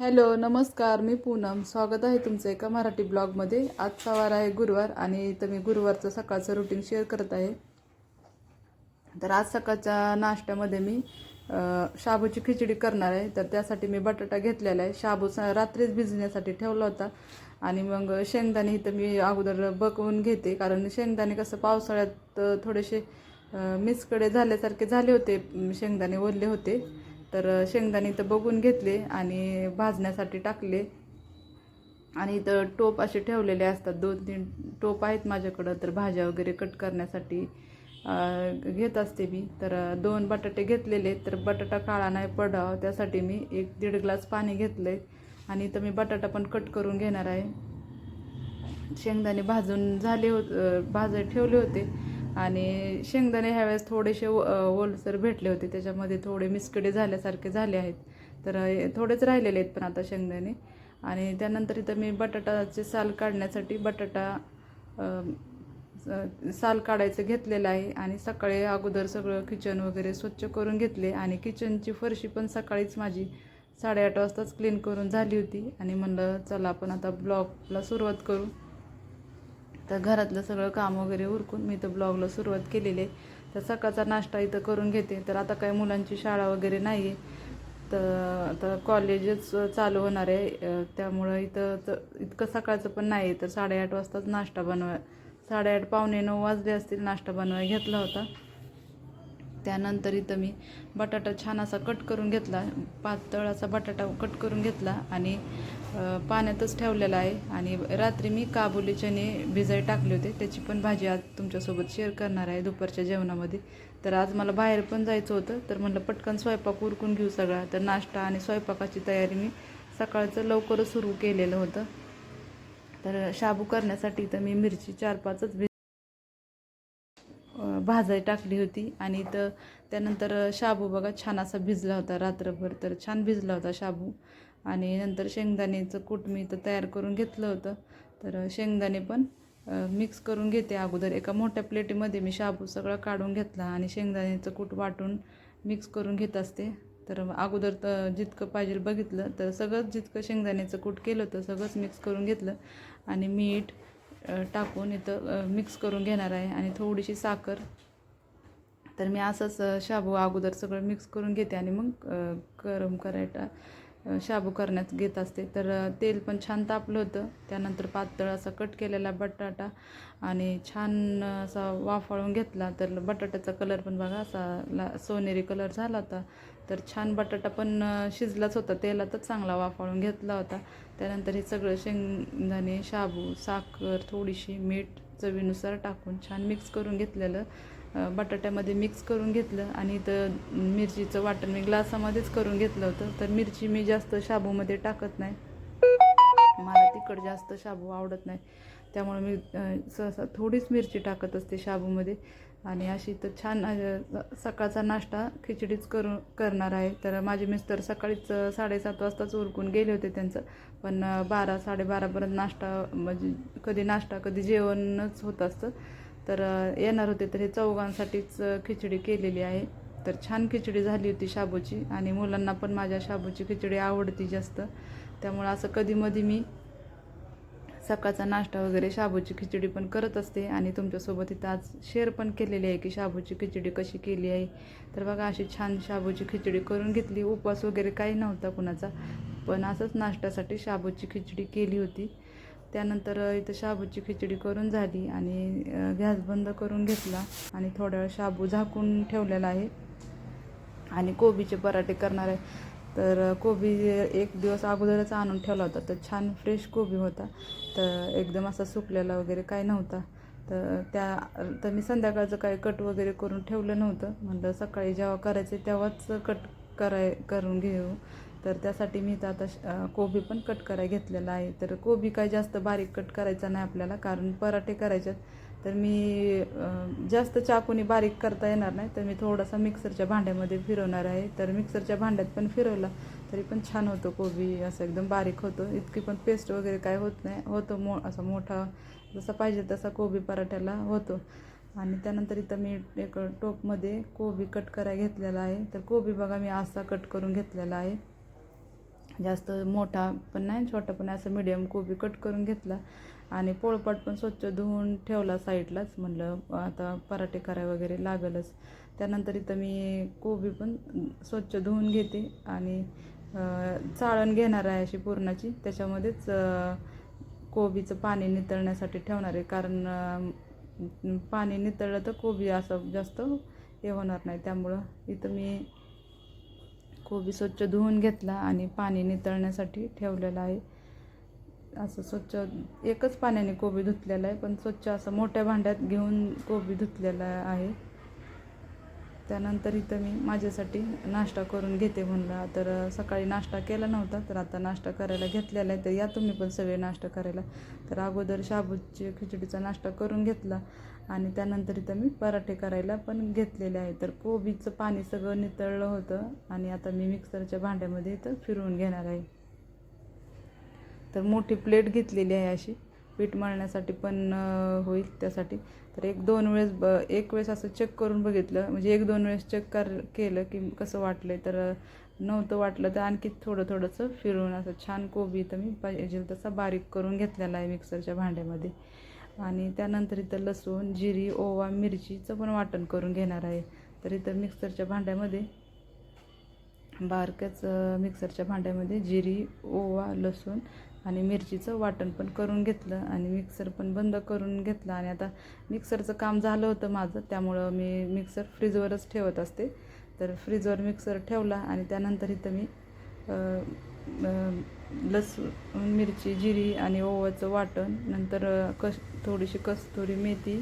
Hello नमस्कार मी पूनम. स्वागत आहे तुमचं एका मराठी ब्लॉगमध्ये. आजचा वार आहे गुरुवार आणि इथं मी गुरुवारचं सकाळचं रुटीन शेअर करत आहे. तर आज सकाळच्या नाश्त्यामध्ये मी शाबूची खिचडी करणार आहे. तर त्यासाठी मी बटाटा घेतलेला आहे. शाबू स- रात्रीच भिजण्यासाठी ठेवला होता. आणि मग शेंगदाणे इथं मी अगोदर बकवून घेते. कारण शेंगदाणे कसं पावसाळ्यात थोडेसे मिसकडे झाल्यासारखे झाले होते. शेंगदाणे ओरले होते. तर शेंगदाणे इथं बघून घेतले आणि भाजण्यासाठी टाकले. आणि इथं टोप असे ठेवलेले असतात दोन तीन टोप आहेत माझ्याकडं तर भाज्या वगैरे कट करण्यासाठी घेत असते मी. तर दोन बटाटे घेतलेले तर बटाटा काळा नाही पडावा त्यासाठी मी एक दीड ग्लास पाणी घेतलं आहे आणि इथं मी बटाटा पण कट करून घेणार आहे. शेंगदाणे भाजून झाले होत भाज ठेवले होते. आणि शेंगदाणे ह्यावेळेस थोडेसे ओलसर भेटले होते. त्याच्यामध्ये थोडे मिसकडे झाल्यासारखे झाले आहेत. तर थोडेच राहिलेले आहेत पण आता शेंगदाणे. आणि त्यानंतर इथं मी बटाटाचे साल काढण्यासाठी बटाटा साल काढायचं घेतलेलं आहे. आणि सकाळी अगोदर सगळं किचन वगैरे स्वच्छ करून घेतले. आणि किचनची फरशी पण सकाळीच माझी साडेआठ वाजताच क्लीन करून झाली होती. आणि म्हणलं चला आपण आता ब्लॉगला सुरुवात करू. तर घरातलं सगळं काम वगैरे उरकून मी तर ब्लॉगला सुरुवात केलेली आहे. तर सकाळचा नाश्ता इथं करून घेते. तर आता काही मुलांची शाळा वगैरे नाही आहे तर आता कॉलेजच चालू होणार आहे. त्यामुळं इथं तर इतकं सकाळचं पण नाही आहे तर साडेआठ वाजताच नाश्ता बनवा साडेआठ पावणे नऊ वाजले असतील नाश्ता बनवाय घेतला होता. त्यानंतर इथं मी बटाटा छान असा कट करून घेतला. पातळ असा बटाटा कट करून घेतला आणि पाण्यातच ठेवलेला आहे. आणि रात्री मी काबुली चणे भिजाई टाकले होते. त्याची पण भाजी आज तुमच्यासोबत शेअर करणार आहे दुपारच्या जेवणामध्ये. तर आज मला बाहेर पण जायचं होतं. तर म्हणलं पटकन स्वयंपाक उरकून घेऊ सगळा. तर नाश्ता आणि स्वयंपाकाची तयारी मी सकाळचं लवकरच सुरू केलेलं होतं. तर शाबू करण्यासाठी तर मी मिरची चार पाचच भिज अ, भाजाई टाकली होती आणि तर त्यानंतर शाबू बघा छान असा भिजला होता रात्रभर तर छान भिजला होता शाबू. आणि नंतर शेंगदाण्याचं कूट मी तर तयार करून घेतलं होतं. तर शेंगदाणे पण मिक्स करून घेते अगोदर. एका मोठ्या प्लेटीमध्ये मी शाबू सगळं काढून घेतला आणि शेंगदाण्याचं कूट वाटून मिक्स करून घेत असते. तर अगोदर तर जितकं पाहिजे बघितलं तर सगळंच जितकं शेंगदाण्याचं कूट केलं होतं सगळंच मिक्स करून घेतलं. आणि मीठ टाकून इथं मिक्स करून घेणार आहे. आणि थोडीशी साखर. तर मी असंच शाबू अगोदर सगळं मिक्स करून घेते आणि मग गरम करायला शाबू करण्यात घेत असते. तर तेल पण छान तापलं होतं. त्यानंतर पातळ असा कट केलेला बटाटा आणि छान असा वाफाळून घेतला. तर बटाट्याचा कलर पण बघा असा ला सोनेरी कलर झाला होता. तर छान बटाटा पण शिजलाच होता. तेलातच चांगला वाफाळून घेतला होता. त्यानंतर हे सगळं शेंगदाणे शाबू साखर थोडीशी मीठ चवीनुसार टाकून छान मिक्स करून घेतलेलं. बटाट्यामध्ये मिक्स करून घेतलं आणि इथं मिरचीचं वाटण मी ग्लासामध्येच करून घेतलं होतं. तर मिरची मी जास्त शाबूमध्ये टाकत नाही. मला तिखट जास्त शाबू आवडत नाही. त्यामुळे मी सहसा थोडीच मिरची टाकत असते शाबूमध्ये. आणि अशी तर छान सकाळचा नाश्ता खिचडीच करून करणार आहे. तर माझे मिस्टर सकाळीच साडेसात वाजताच उरकून गेले होते त्यांचं. पण बारा साडेबारापर्यंत नाश्ता म्हणजे कधी नाश्ता कधी जेवणच होत असतं. तर येणार होते तर हे चौघांसाठीच खिचडी केलेली आहे. तर छान खिचडी झाली होती शाबूची. आणि मुलांना पण माझ्या शाबूची खिचडी आवडती जास्त. त्यामुळं असं कधीमधी मी सकाळचा नाश्ता वगैरे शाबूची खिचडी पण करत असते आणि तुमच्यासोबत इथं आज शेअर पण केलेली आहे की शाबूची खिचडी कशी केली आहे. तर बघा अशी छान शाबूची खिचडी करून घेतली. उपवास वगैरे काही नव्हता कुणाचा पण असंच नाश्त्यासाठी शाबूची खिचडी केली होती. त्यानंतर इथं शाबूची खिचडी करून झाली आणि गॅस बंद करून घेतला आणि थोड्या वेळ शाबू झाकून ठेवलेला आहे. आणि कोबीचे पराठे करणार आहे. तर कोबी एक दिवस अगोदरच आणून ठेवला होता. तर छान फ्रेश कोबी होता. तर एकदम असा सुकलेला वगैरे काय नव्हता. तर त्या तर मी संध्याकाळचं काही कट वगैरे करून ठेवलं नव्हतं. म्हणलं सकाळी जेव्हा करायचे तेव्हाच कट कराय करून घेऊ. तर त्यासाठी मी तर आता श- कोबी पण कट कराय घेतलेला आहे. तर कोबी काय जास्त बारीक कट करायचा नाही आपल्याला. कारण पराठे करायच्यात तर मी जास्त चाकूनी बारीक करता येणार नाही तर मी थोडासा मिक्सरच्या भांड्यामध्ये फिरवणार आहे. तर मिक्सरच्या भांड्यात पण फिरवला तरी पण छान होतो कोबी असं एकदम बारीक होतो. इतकी पण पेस्ट वगैरे काय होत नाही होतो मो असा मोठा जसा पाहिजे तसा कोबी पराठ्याला होतो. आणि त्यानंतर इथं मी एक टोपमध्ये कोबी कट करायला घेतलेला आहे. तर कोबी बघा मी असा कट करून घेतलेला आहे. जास्त मोठा पण नाही छोटा पण असं मिडियम कोबी कट करून घेतला. आणि पोळपाट पण स्वच्छ धुवून ठेवला साईडलाच. म्हणलं आता पराठे कराय वगैरे लागलच. त्यानंतर इथं मी कोबी पण स्वच्छ धुवून घेते आणि चाळण घेणार आहे अशी पुरणाची. त्याच्यामध्येच कोबीचं पाणी नितळण्यासाठी ठेवणार आहे. कारण पाणी नितळलं तर कोबी असं जास्त हे होणार नाही. त्यामुळं इथं मी कोबी स्वच्छ धुवून घेतला आणि पाणी नितळण्यासाठी ठेवलेलं आहे. असं स्वच्छ एकच पाण्याने कोबी धुतलेला आहे पण स्वच्छ असं मोठ्या भांड्यात घेऊन कोबी धुतलेला आहे. त्यानंतर इथं मी माझ्यासाठी नाश्ता करून घेते म्हणलं. तर सकाळी नाश्ता केला नव्हता तर आता नाश्ता करायला घेतलेला आहे. तर या तुम्ही पण सगळे नाश्ता करायला. तर अगोदर शाबूची खिचडीचा नाश्ता करून घेतला आणि त्यानंतर इथं मी पराठे करायला पण घेतलेले आहे. तर कोबीचं पाणी सगळं नितळलं होतं आणि आता मी मिक्सरच्या भांड्यामध्ये इथं फिरवून घेणार आहे. तर मोठी प्लेट घेतलेली आहे अशी. पीठ मळण्यासाठी पण होईल त्यासाठी. तर एक दोन वेळेस ब एक वेळेस असं चेक करून बघितलं. म्हणजे एक दोन वेळेस चेक कर केलं की कसं वाटलं आहे तर नव्हतं वाटलं तर आणखी थोडं थोडंसं फिरवून असं छान कोबी तर मी पाहिजे तसा बारीक करून घेतलेला आहे मिक्सरच्या भांड्यामध्ये. आणि त्यानंतर इथं लसूण जिरी ओवा मिरचीचं पण वाटण करून घेणार आहे. तर इथं मिक्सरच्या भांड्यामध्ये बारकंच मिक्सरच्या भांड्यामध्ये जिरी ओवा लसूण आणि मिरचीचं वाटण पण करून घेतलं आणि मिक्सर पण बंद करून घेतलं. आणि आता मिक्सरचं काम झालं होतं माझं त्यामुळं मी मिक्सर फ्रीजवरच ठेवत असते. तर फ्रीजवर मिक्सर ठेवला आणि त्यानंतर इथं मी लसूण मिरची जिरी आणि ओव्याचं वाटण नंतर कश कस थोडीशी कस्तुरी मेथी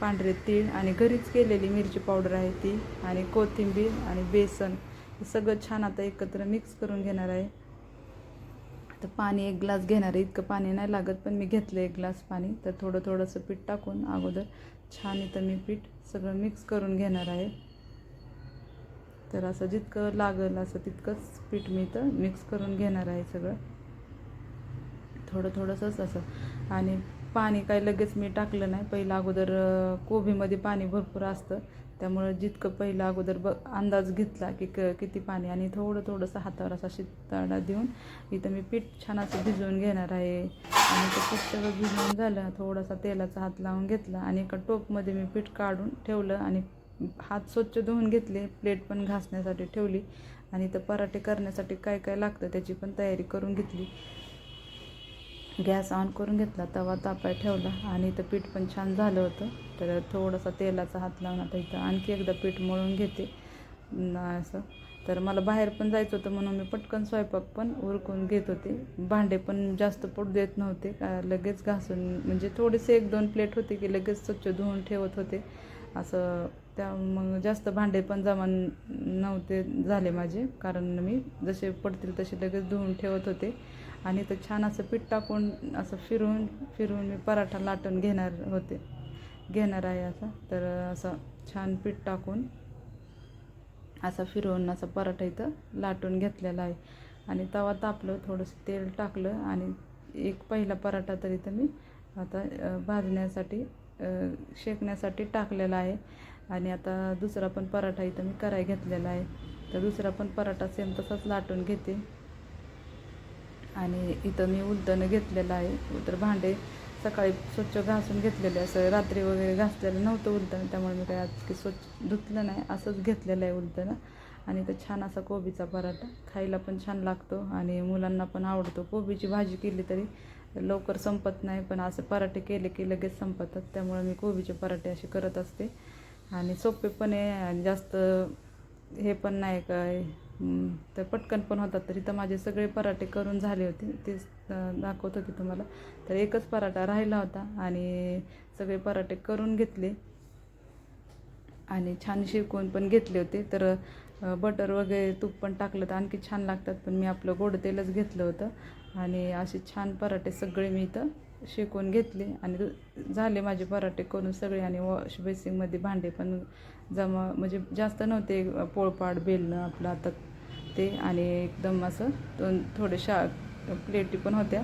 पांढरे तीळ आणि घरीच केलेली मिरची पावडर आहे ती आणि कोथिंबीर आणि बेसन. हे सगळं छान आता एकत्र मिक्स करून घेणार आहे. तर पाणी एक ग्लास घेणार आहे. इतकं पाणी नाही लागत पण मी घेतलं एक ग्लास पाणी. तर थोडं थोडंसं पीठ टाकून अगोदर छान इथं मी पीठ सगळं मिक्स करून घेणार आहे. तर असं जितकं लागेल असं तितकंच पीठ मी इथं मिक्स करून घेणार आहे सगळं. थोडं थोडंसंच असं. आणि पाणी काही लगेच मी टाकलं नाही. पहिलं अगोदर कोबीमध्ये पाणी भरपूर असतं. त्यामुळं जितकं पहिलं अगोदर ब अंदाज घेतला की क किती पाणी आणि थोडं थोडंसं हातावर असा शिताडा देऊन इथं मी पीठ छान असं भिजवून घेणार आहे. आणि ते पीठ सगळं भिजवून झालं थोडासा तेलाचा हात लावून घेतला आणि एका टोपमध्ये मी पीठ काढून ठेवलं आणि हात स्वच्छ धुवून घेतले प्लेट पण घासण्यासाठी ठेवली आणि इथं पराठे करण्यासाठी काय काय लागतं त्याची पण तयारी करून घेतली. गॅस ऑन करून घेतला तवा तापाय ठेवला आणि इथं पीठ पण छान झालं होतं. तर थोडासा तेलाचा हात लावून आता इथं आणखी एकदा पीठ मळून घेते. असं. तर मला बाहेर पण जायचं होतं म्हणून मी पटकन स्वयंपाक पण उरकून घेत होते. भांडे पण जास्त पोट देत नव्हते. का लगेच घासून म्हणजे थोडेसे एक दोन प्लेट होते की लगेच स्वच्छ धुवून ठेवत होते. असं त्या मग जास्त भांडे पण जमा नव्हते झाले माझे. कारण मी जसे पडतील तसे लगेच धुवून ठेवत होते. आणि तर छान असं पीठ टाकून असं फिरून फिरून मी पराठा लाटून घेणार होते. घेणार आहे असं तर असं छान पीठ टाकून असं फिरवून असं पराठा इथं लाटून घेतलेला आहे. आणि तवा तापलं थोडंसं तेल टाकलं आणि एक पहिला पराठा तर इथं मी आता भाजण्यासाठी शेकण्यासाठी टाकलेला आहे. आणि आता दुसरा पण पराठा इथं मी कराय घेतलेला आहे. तर दुसरा पण पराठा सेम तसाच लाटून घेते. आणि इथं मी उलटणं घेतलेलं आहे. तर भांडे सकाळी स्वच्छ घासून घेतलेले. असं रात्री वगैरे घासलेलं नव्हतं उलटणं त्यामुळे मी काय आज की स्वच्छ धुतलं नाही. असंच घेतलेलं आहे उलटणं आणि तर छान असा कोबीचा पराठा. खायला पण छान लागतो आणि मुलांना पण आवडतो. कोबीची भाजी केली तरी लवकर संपत नाही पण असं पराठे केले की लगेच संपतात. त्यामुळे मी कोबीचे पराठे असे करत असते. आणि सोपे पण आहे आणि जास्त हे पण नाही काय. तर पटकन पण होतात तर इथं माझे सगळे पराठे करून झाले होते. तेच दाखवत होते तुम्हाला. तर एकच पराठा राहिला होता आणि सगळे पराठे करून घेतले. आणि छान शिकवून पण घेतले होते. तर बटर वगैरे तूप पण टाकलं तर आणखी छान लागतात. पण मी आपलं गोड तेलच घेतलं होतं. आणि असे छान पराठे सगळे मी इथं शेकून घेतले आणि झाले माझे पराठे करून सगळे आणि वॉश बेसिंगमध्ये भांडे पण जमा म्हणजे जास्त नव्हते पोळपाट बेलणं आपलं आता ते आणि एकदम असं दोन थोडे शा प्लेटी पण होत्या.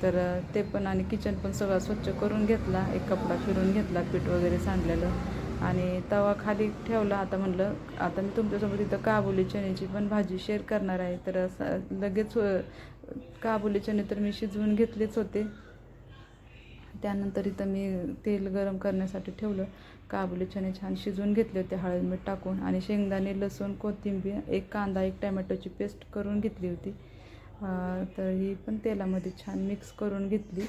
तर ते पण आणि किचन पण सगळं स्वच्छ करून घेतला एक कपडा फिरून घेतला पीठ वगैरे सांडलेलं. आणि तवा खाली ठेवला आता म्हणलं आता मी तुमच्यासोबत इथं काबुली चण्याची पण भाजी शेअर करणार आहे. तर लगेच काबुली चणे तर मी शिजवून घेतलेच होते. त्यानंतर इथं मी तेल गरम करण्यासाठी ठेवलं. काबुली चणे छान शिजवून घेतले होते हळद मीठ टाकून आणि शेंगदाणे लसूण कोथिंबीर एक कांदा एक टॅमॅटोची पेस्ट करून घेतली होती. तर ही पण तेलामध्ये छान मिक्स करून घेतली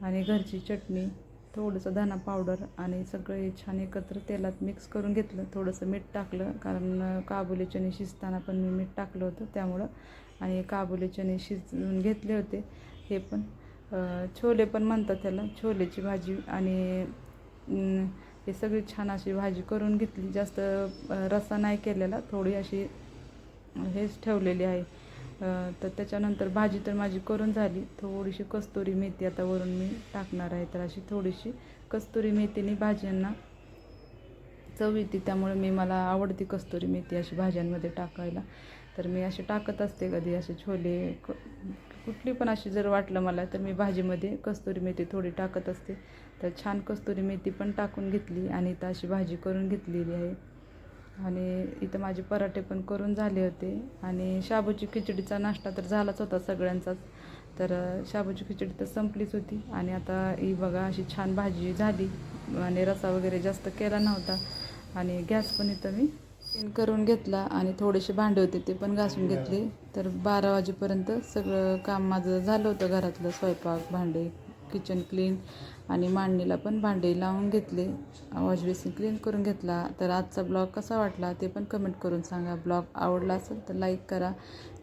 आणि घरची चटणी थोडंसं धना पावडर आणि सगळं हे छान एकत्र तेलात मिक्स करून घेतलं. थोडंसं मीठ टाकलं कारण काबुली चणे शिजताना पण मी मीठ टाकलं होतं त्यामुळं. आणि काबुली चणे शिजवून घेतले होते हे पण. छोले पण म्हणतात त्याला छोलेची भाजी आणि हे सगळी छान अशी भाजी करून घेतली. जास्त रस्सा नाही केलेला थोडी अशी हेच ठेवलेली आहे. तर त्याच्यानंतर भाजी तर माझी करून झाली. थोडीशी कस्तुरी मेथी आता वरून मी टाकणार आहे तर अशी थोडीशी कस्तुरी मेथीने भाज्यांना चव येते. त्यामुळे मी मला आवडती कस्तुरी मेथी अशी भाज्यांमध्ये टाकायला. तर मी असे टाकत असते कधी असे छोले क कुठली पण अशी जर वाटलं मला तर मी भाजीमध्ये कस्तुरी मेथी थोडी टाकत असते. तर छान कस्तुरी मेथी पण टाकून घेतली आणि इथं अशी भाजी करून घेतलेली आहे. आणि इथं माझे पराठे पण करून झाले होते. आणि शाबूची खिचडीचा नाश्ता तर झालाच होता सगळ्यांचाच. तर शाबूची खिचडी तर संपलीच होती. आणि आता ही बघा अशी छान भाजी झाली. आणि रसा वगैरे जास्त केला नव्हता. आणि गॅस पण इथं मी क्लीन करून घेतला आणि थोडेसे भांडे होते ते पण घासून घेतले. तर बारा वाजेपर्यंत सगळं काम माझं झालं होतं घरातलं. स्वयंपाक भांडे किचन क्लीन आणि मांडणीला पण भांडे लावून घेतले. वॉश बेसिन क्लीन करून घेतला. तर आजचा ब्लॉग कसा वाटला ते पण कमेंट करून सांगा. ब्लॉग आवडला असेल तर लाईक करा.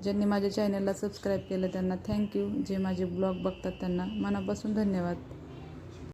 ज्यांनी माझ्या चॅनलला सबस्क्राईब केलं त्यांना थँक्यू जे माझे ब्लॉग बघतात त्यांना मनापासून धन्यवाद.